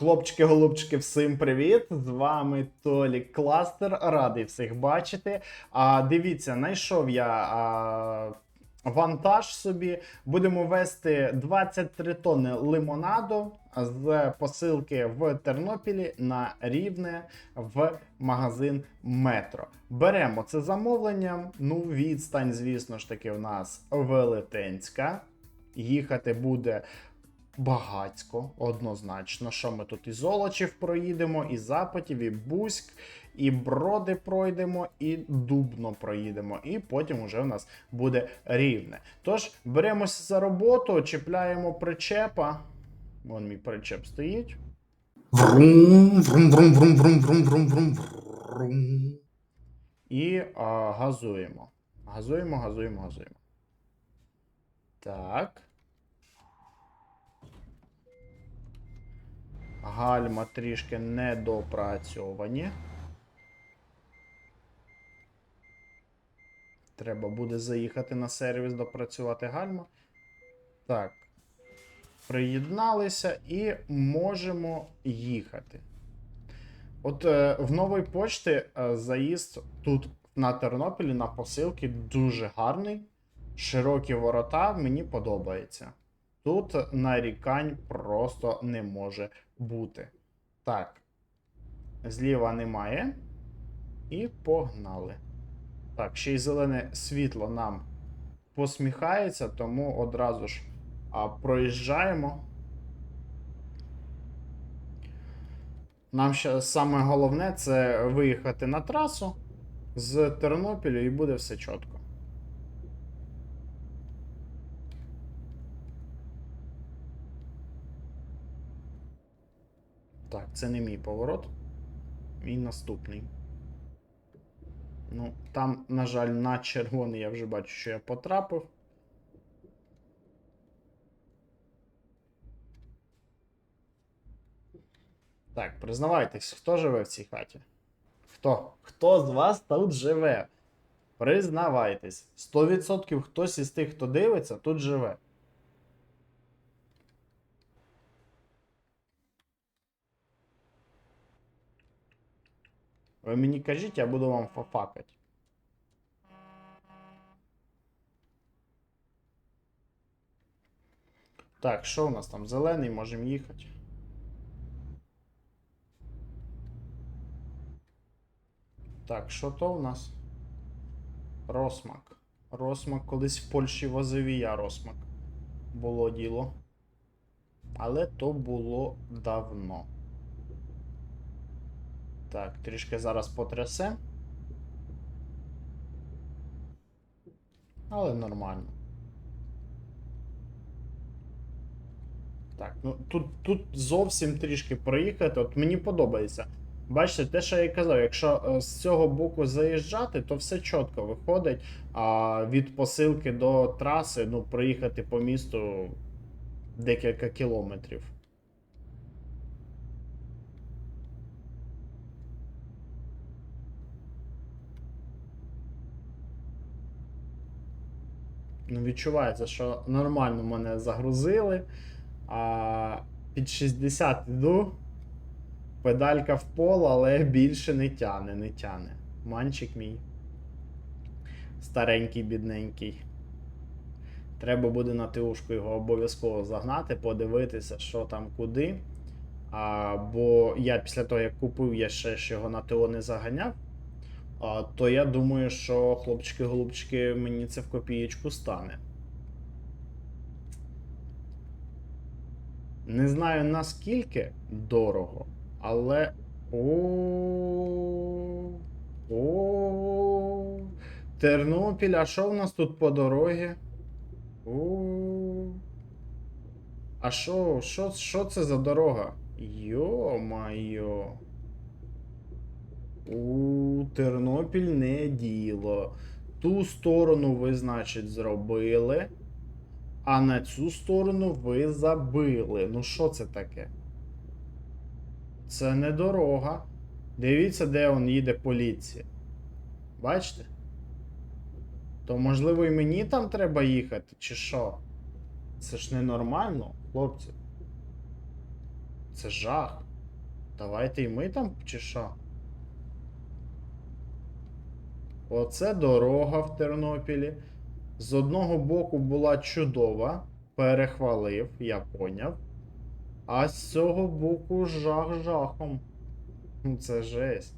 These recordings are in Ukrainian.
Хлопчики, голубчики, всім привіт! З вами Толік Кластер. Радий всіх бачити. А дивіться, знайшов я а, вантаж собі. Будемо вести 23 тонни лимонаду з посилки в Тернопілі на рівне в магазин Метро. Беремо це замовлення. Ну, відстань, звісно ж таки, у нас велетенська. Їхати буде багацько, однозначно. Що ми тут і Золочів проїдемо, і Запотів, і Бузьк, і Броди пройдемо, і Дубно проїдемо. І потім уже у нас буде рівне. Тож, беремося за роботу, чіпляємо причепа. Вон мій причеп стоїть. Врум, врум, врум, врум, врум, врум, врум, врум, врум. І а, газуємо. Газуємо, газуємо, газуємо. Так. Гальма трішки недопрацьовані. Треба буде заїхати на сервіс, допрацювати гальма. Так. Приєдналися і можемо їхати. От е, в нової почти е, заїзд тут на Тернопілі на посилки дуже гарний. Широкі ворота, мені подобається. Тут нарікань просто не може бути. Так. Зліва немає. І погнали. Так, ще й зелене світло нам посміхається, тому одразу ж а, проїжджаємо. Нам ще саме головне це виїхати на трасу з Тернопіля і буде все чітко. Так, це не мій поворот. Мій наступний. Ну, там, на жаль, на червоний я вже бачу, що я потрапив. Так, признавайтесь, хто живе в цій хаті? Хто? Хто з вас тут живе? Признавайтесь. 100% хтось із тих, хто дивиться, тут живе. Ви мені кажіть, я буду вам фафакать. Так, що у нас там? Зелений, можемо їхати. Так, що то у нас? Росмак. Росмак колись в Польщі возив і я Росмак. Було діло. Але то було давно. Так, трішки зараз потрясе. Але нормально. Так, ну тут, тут зовсім трішки проїхати. От мені подобається. Бачите, те, що я казав, якщо е, з цього боку заїжджати, то все чітко виходить. А від посилки до траси, ну, проїхати по місту декілька кілометрів. Ну, відчувається, що нормально мене загрузили. А під 60 іду. Педалька в пол, але більше не тяне, не тяне. Манчик мій. Старенький, бідненький. Треба буде на тиушку його обов'язково загнати, подивитися, що там куди. А, бо я після того, як купив, я ще ж його на ТО не заганяв. То я думаю, що хлопчики-голубчики мені це в копієчку стане. Не знаю наскільки дорого, але. О. О. Тернопіль, а що в нас тут по дорозі? О. А що, що, що це за дорога? Йо-майо. У Тернопіль не діло. Ту сторону ви, значить, зробили. А на цю сторону ви забили. Ну що це таке? Це не дорога. Дивіться, де он їде поліція. Бачите? То можливо і мені там треба їхати, чи що? Це ж ненормально, хлопці. Це жах. Давайте і ми там, чи що? Оце дорога в Тернопілі. З одного боку була чудова, перехвалив, я поняв. А з цього боку жах жахом. Це жесть.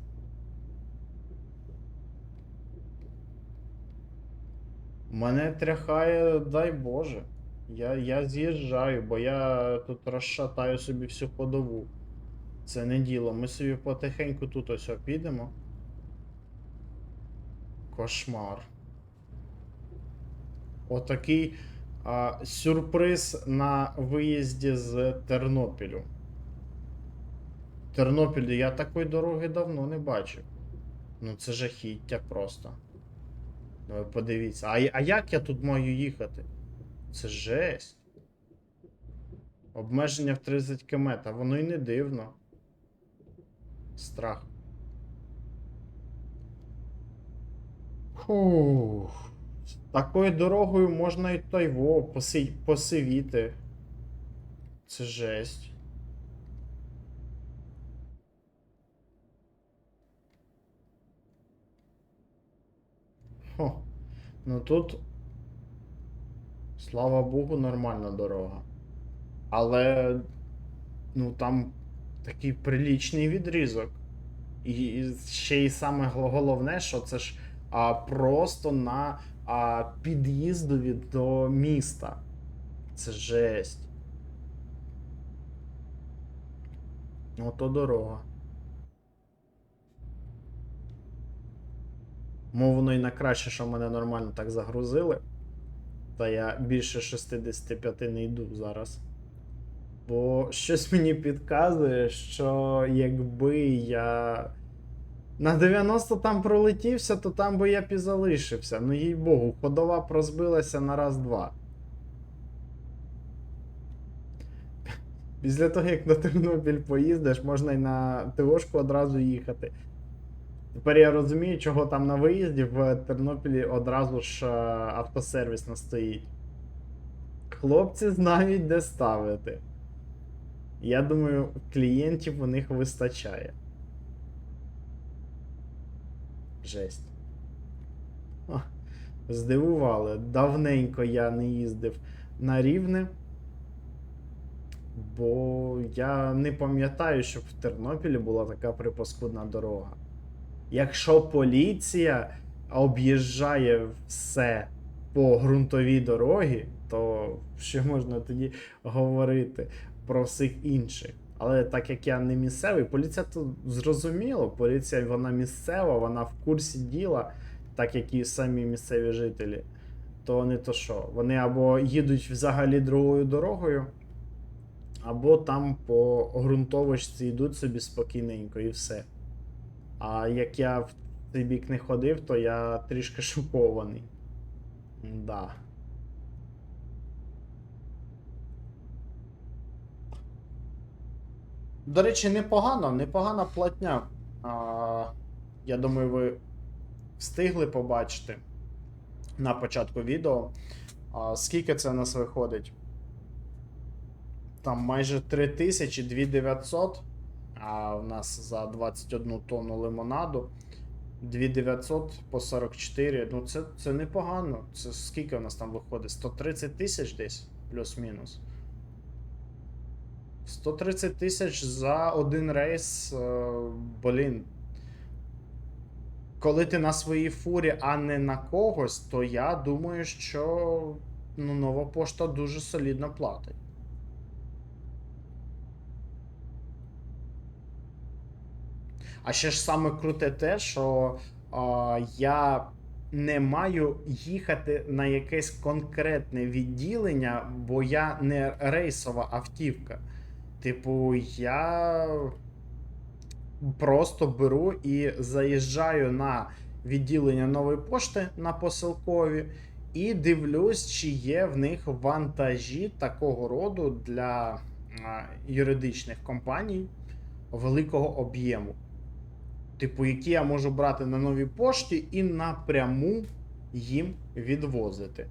Мене тряхає, дай Боже. Я, я з'їжджаю, бо я тут розшатаю собі всю ходову. Це не діло. Ми собі потихеньку тут ось підемо. Кошмар. Отакий а, сюрприз на виїзді з Тернопілю. Тернопіль, я такої дороги давно не бачив. Ну це жахіття просто. Ну, ви подивіться. А, а як я тут маю їхати? Це жесть. Обмеження в 30 км, воно й не дивно. Страх. Фух. Такою дорогою можна і тайво поси... посивіти. Це жесть. Ну тут. Слава Богу, нормальна дорога. Але. Ну там такий прилічний відрізок. І ще й саме головне, що це ж а, просто на а, під'їздові до міста. Це жесть. Ото дорога. Мов воно і на краще, що мене нормально так загрузили. Та я більше 65 не йду зараз. Бо щось мені підказує, що якби я на 90 там пролетівся, то там би я б і залишився. Ну їй богу, ходова прозбилася на раз-два. Після того, як на Тернопіль поїздиш, можна й на ТОшку одразу їхати. Тепер я розумію, чого там на виїзді в Тернопілі одразу ж е, автосервіс настоїть. Хлопці знають, де ставити. Я думаю, клієнтів у них вистачає. Жесть. О, здивували. Давненько я не їздив на рівне. Бо я не пам'ятаю, щоб в Тернопілі була така припаскудна дорога. Якщо поліція об'їжджає все по ґрунтовій дорогі, то що можна тоді говорити про всіх інших? Але так як я не місцевий, поліція то зрозуміло, поліція вона місцева, вона в курсі діла, так як і самі місцеві жителі. То не то що. Вони або їдуть взагалі другою дорогою, або там по ґрунтовочці йдуть собі спокійненько і все. А як я в цей бік не ходив, то я трішки шокований. Да. До речі, непогано, непогана платня. А, я думаю, ви встигли побачити на початку відео. А, скільки це нас виходить? Там майже 3000, 2900. А у нас за 21 тонну лимонаду. 2900 по 44. Ну, це, це непогано. Це скільки у нас там виходить? 130 тисяч десь, плюс-мінус. 130 тисяч за один рейс. е, Блін. Коли ти на своїй фурі, а не на когось, то я думаю, що ну, нова пошта дуже солідно платить. А ще ж саме круте те, що а, я не маю їхати на якесь конкретне відділення, бо я не рейсова автівка. Типу, я просто беру і заїжджаю на відділення нової пошти на посилкові і дивлюсь, чи є в них вантажі такого роду для юридичних компаній великого об'єму. Типу, які я можу брати на новій пошті і напряму їм відвозити.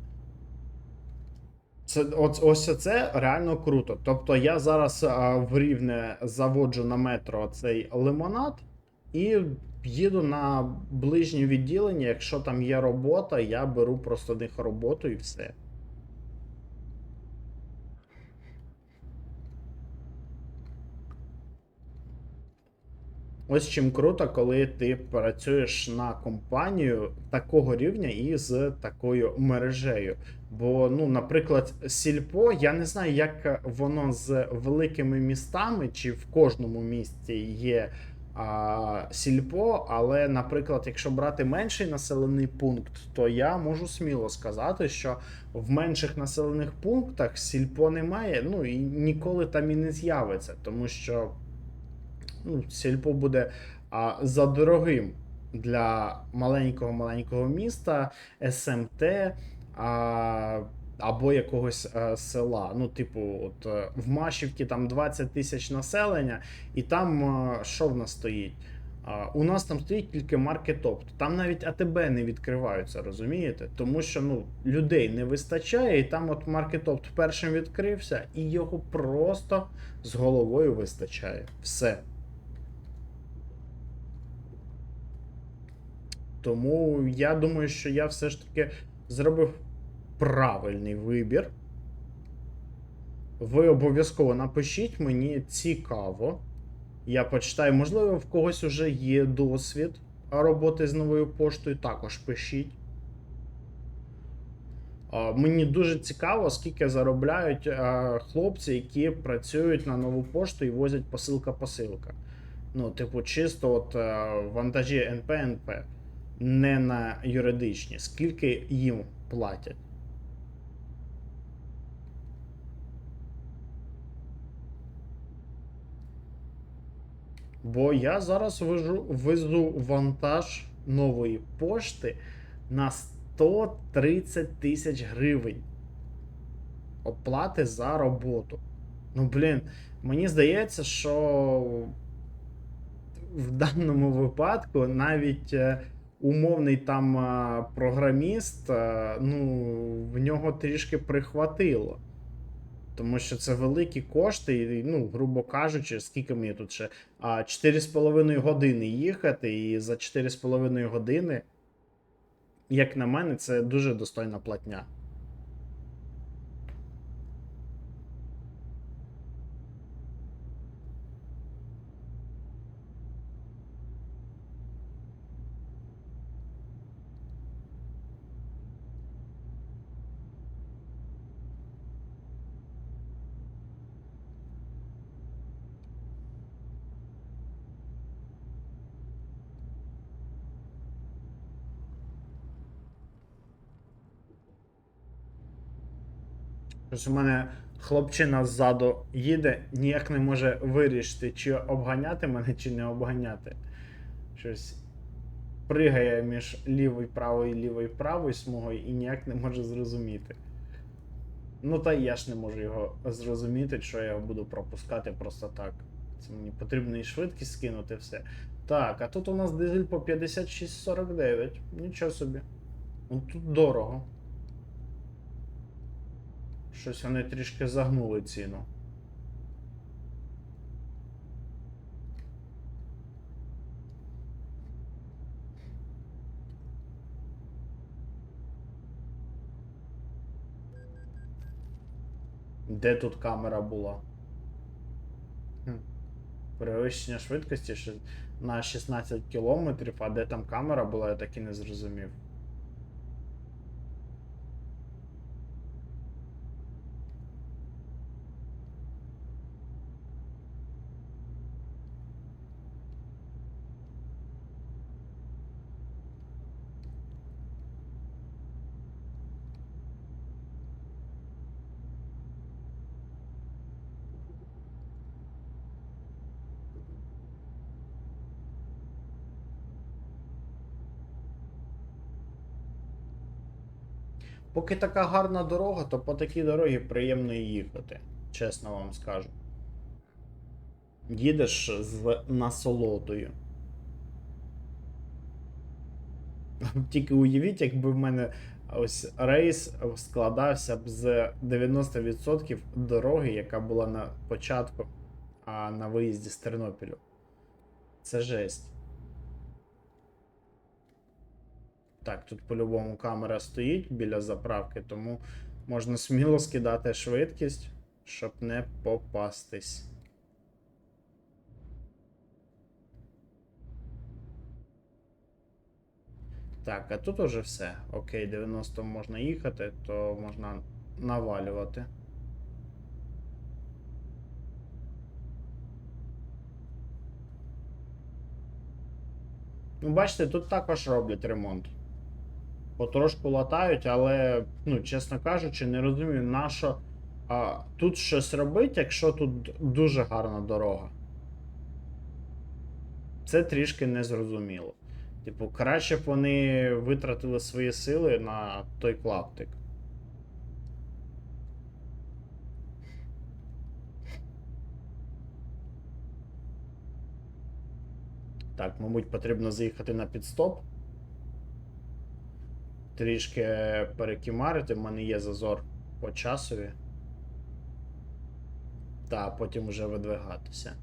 Це ось, ось це реально круто. Тобто я зараз а, в рівне заводжу на метро цей лимонад і їду на ближнє відділення. Якщо там є робота, я беру просто них роботу і все. Ось чим круто, коли ти працюєш на компанію такого рівня і з такою мережею. Бо, ну, наприклад, Сільпо, я не знаю, як воно з великими містами, чи в кожному місті є а, Сільпо, але, наприклад, якщо брати менший населений пункт, то я можу сміло сказати, що в менших населених пунктах Сільпо немає, ну і ніколи там і не з'явиться, тому що ну, сільпо буде а, задорогим для маленького маленького міста, СМТ а, або якогось а, села. Ну, типу, от е, в Машівці там 20 тисяч населення, і там а, що в нас стоїть? А, у нас там стоїть тільки маркетопт. Там навіть АТБ не відкриваються, розумієте? Тому що ну, людей не вистачає, і там от маркетопт першим відкрився, і його просто з головою вистачає. Все. Тому я думаю, що я все ж таки зробив правильний вибір. Ви обов'язково напишіть, мені цікаво. Я почитаю, можливо, в когось уже є досвід роботи з новою поштою, також пишіть. Мені дуже цікаво, скільки заробляють хлопці, які працюють на нову пошту і возять посилка-посилка. Ну, типу, чисто от е, вантажі НП НП, не на юридичні. Скільки їм платять? Бо я зараз вожу, везу вантаж нової пошти на 130 тисяч гривень. Оплати за роботу. Ну, блін, мені здається, що в даному випадку навіть е, умовний там е, програміст, е, ну, в нього трішки прихватило. Тому що це великі кошти, і, ну, грубо кажучи, скільки мені тут ще а, 4,5 години їхати, і за 4,5 години, як на мене, це дуже достойна платня. Щось у мене хлопчина ззаду їде, ніяк не може вирішити, чи обганяти мене, чи не обганяти. Щось пригає між лівою правою, лівою правою смугою і ніяк не може зрозуміти. Ну та я ж не можу його зрозуміти, що я його буду пропускати просто так. Це мені потрібно і швидкість скинути все. Так, а тут у нас дизель по 56,49. Нічого собі. Ну тут дорого. Щось вони трішки загнули ціну. Де тут камера була? Перевищення швидкості на 16 кілометрів, а де там камера була, я так і не зрозумів. Поки така гарна дорога, то по такій дорогі приємно їхати. Чесно вам скажу. Їдеш з насолодою. Тільки уявіть, якби в мене ось рейс складався б з 90% дороги, яка була на початку, а на виїзді з Тернопілю. Це жесть. Так, тут по-любому камера стоїть біля заправки, тому можна сміло скидати швидкість, щоб не попастись. Так, а тут уже все. Окей, 90 можна їхати, то можна навалювати. Ну, бачите, тут також роблять ремонт. Потрошку латають, але, ну, чесно кажучи, не розумію, на що а, тут щось робить, якщо тут дуже гарна дорога. Це трішки незрозуміло. Типу, краще б вони витратили свої сили на той клаптик. Так, мабуть, потрібно заїхати на підстоп. Трішки перекімарити, в мене є зазор по часові. Та потім вже видвигатися.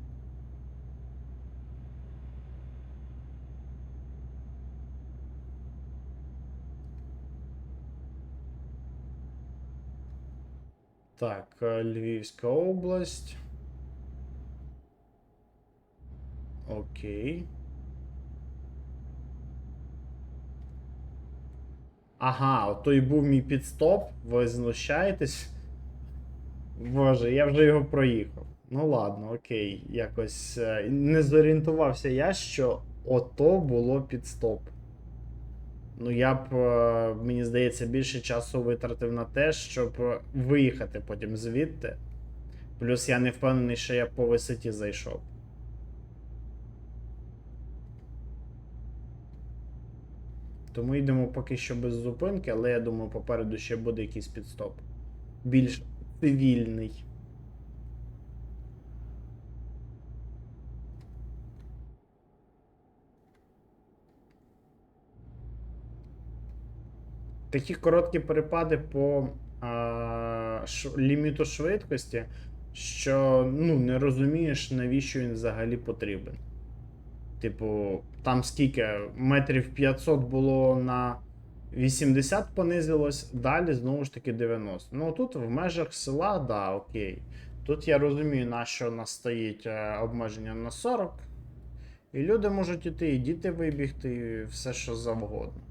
Так, е, Львівська область. Окей. Ага, ото і був мій підстоп. Ви знущаєтесь? Боже, я вже його проїхав. Ну ладно, окей. Якось е, не зорієнтувався я, що ото було підстоп. Ну, я б, е, мені здається, більше часу витратив на те, щоб виїхати потім звідти. Плюс я не впевнений, що я по висоті зайшов. Тому йдемо поки що без зупинки, але я думаю, попереду ще буде якийсь підстоп. Більш цивільний. Такі короткі перепади по а, ш, ліміту швидкості, що ну, не розумієш, навіщо він взагалі потрібен. Типу, там скільки метрів 500 було на 80 понизилось, далі знову ж таки 90. Ну тут в межах села, да, окей. Тут я розумію, на що нас стоїть е, обмеження на 40. І люди можуть іти, і діти вибігти, і все що завгодно.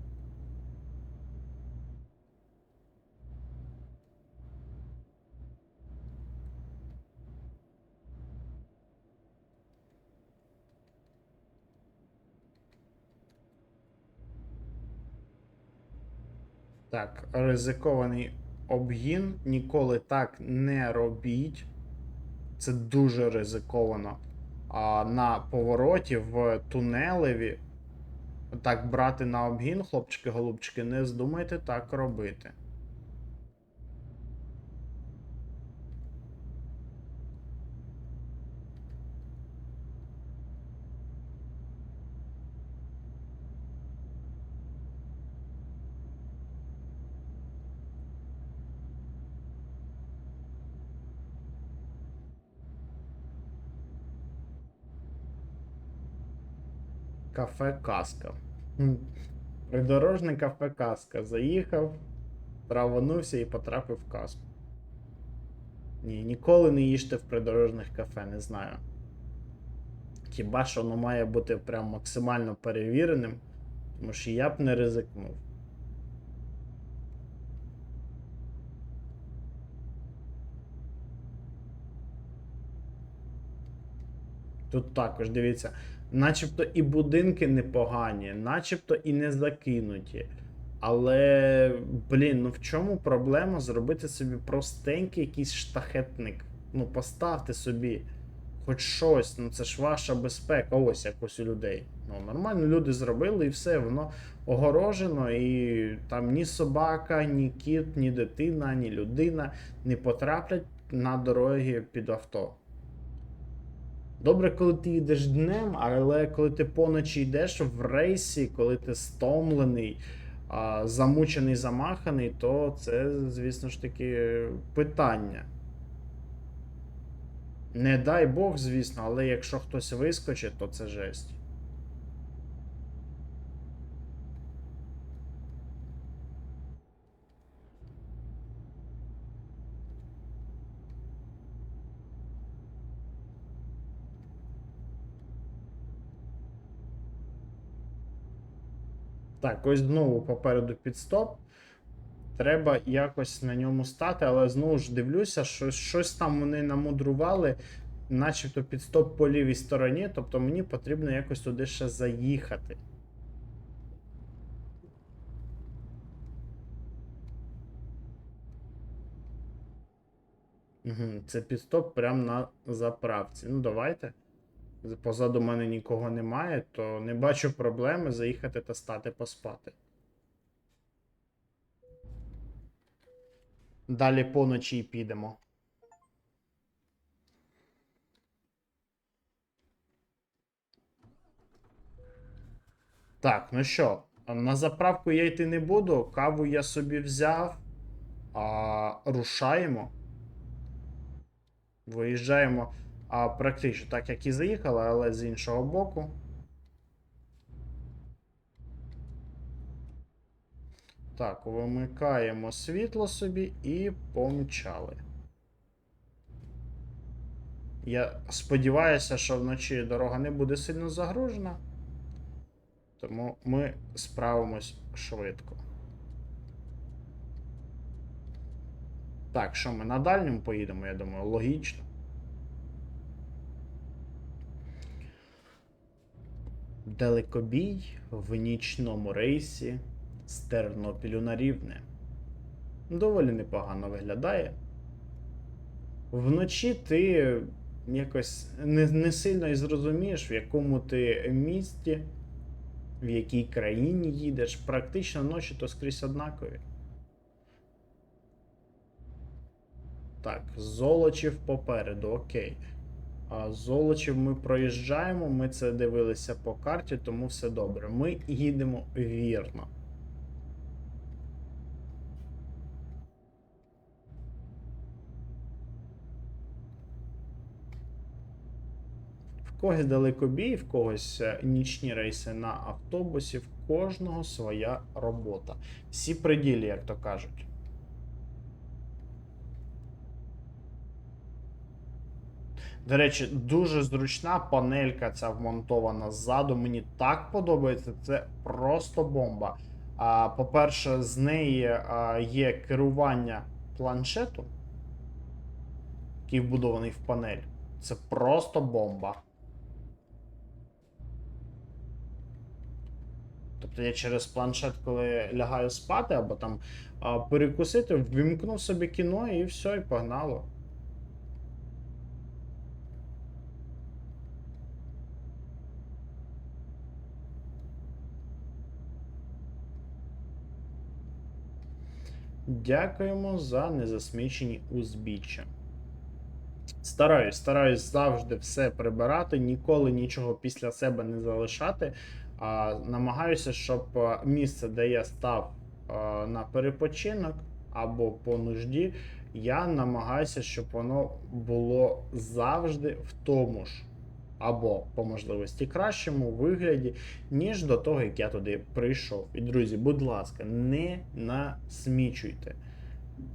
Так, ризикований обгін. Ніколи так не робіть. Це дуже ризиковано. А на повороті в тунелеві. Так брати на обгін, хлопчики-голубчики, не здумайте так робити. Кафе Каска. Придорожне кафе Каска. Заїхав, траванувся і потрапив в казку. Ні, ніколи не їжте в придорожних кафе, не знаю. Хіба що воно має бути прям максимально перевіреним, тому що я б не ризикнув. Тут також дивіться, начебто і будинки непогані, начебто і не закинуті. Але, блін, ну в чому проблема зробити собі простенький якийсь штахетник? Ну, поставте собі хоч щось, ну це ж ваша безпека, ось якось у людей. Ну, нормально люди зробили і все, воно огорожено, і там ні собака, ні кіт, ні дитина, ні людина не потраплять на дороги під авто. Добре, коли ти йдеш днем, але коли ти поночі йдеш в рейсі, коли ти стомлений, замучений, замаханий, то це, звісно ж таки, питання. Не дай Бог, звісно, але якщо хтось вискочить, то це жесть. Так, ось знову попереду підстоп. Треба якось на ньому стати, але знову ж дивлюся, що щось там вони намудрували, начебто підстоп по лівій стороні, тобто мені потрібно якось туди ще заїхати. Угу, це підстоп прямо на заправці. Ну, давайте. Позаду мене нікого немає, то не бачу проблеми заїхати та стати поспати. Далі поночі підемо. Так, ну що, на заправку я йти не буду. Каву я собі взяв. А, рушаємо. Виїжджаємо а, практично так, як і заїхали, але з іншого боку. Так, вимикаємо світло собі і помчали. Я сподіваюся, що вночі дорога не буде сильно загружена. Тому ми справимось швидко. Так, що ми на дальньому поїдемо, я думаю, логічно. Далекобій в нічному рейсі з Тернопілю на Рівне. Доволі непогано виглядає. Вночі ти якось не, не сильно і зрозумієш, в якому ти місті, в якій країні їдеш. Практично ночі то скрізь однакові. Так, Золочів попереду, окей. Золочів ми проїжджаємо, ми це дивилися по карті, тому все добре. Ми їдемо вірно. В когось далекобій, в когось е, нічні рейси на автобусі, в кожного своя робота. Всі приділі, як то кажуть. До речі, дуже зручна панелька ця вмонтована ззаду. Мені так подобається, це просто бомба. А, По-перше, з неї а, є керування планшету, який вбудований в панель. Це просто бомба. Тобто я через планшет, коли лягаю спати або там перекусити, ввімкнув собі кіно і все, і погнало. Дякуємо за незасмічені узбіччя. Стараюсь, стараюсь завжди все прибирати, ніколи нічого після себе не залишати. А, намагаюся, щоб місце, де я став а, на перепочинок або по нужді, я намагаюся, щоб воно було завжди в тому ж, або по можливості кращому вигляді, ніж до того, як я туди прийшов. І друзі, будь ласка, не насмічуйте.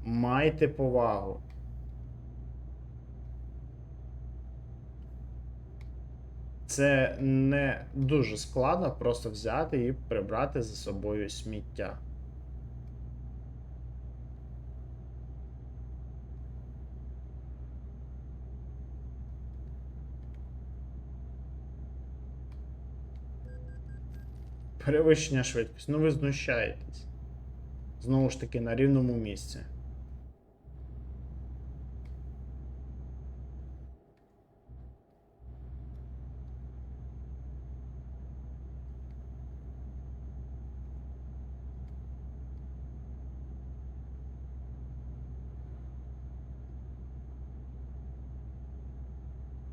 Майте повагу. Це не дуже складно просто взяти і прибрати за собою сміття. Перевищення швидкості. Ну ви знущаєтесь. Знову ж таки, на рівному місці.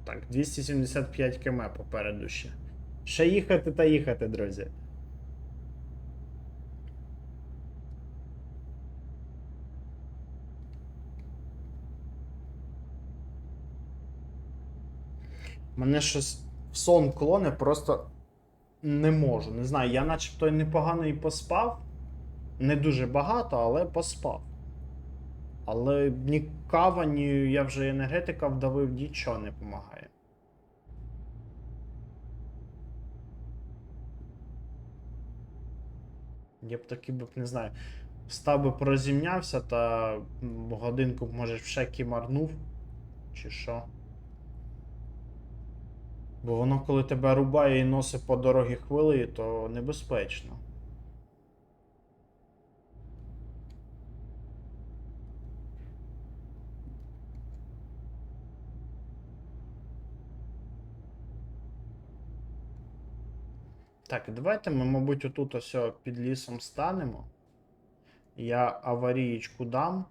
Так, 275 км попереду ще. Ще їхати та їхати, друзі. Мене щось в сон клоне, просто не можу. Не знаю, я начебто непогано і поспав. Не дуже багато, але поспав. Але ні кава, ні я вже енергетика вдавив, нічого не допомагає. Я б таки б, не знаю, встав би порозімнявся та годинку, б, може, в шекі марнув. Чи що. Бо воно, коли тебе рубає і носить по дорогі хвилі, то небезпечно. Так, давайте ми, мабуть, отут ось під лісом станемо. Я аварієчку дам.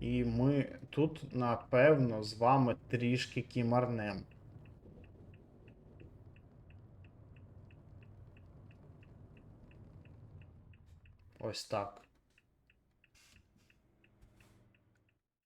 І ми тут, напевно, з вами трішки кімарнем. Ось так.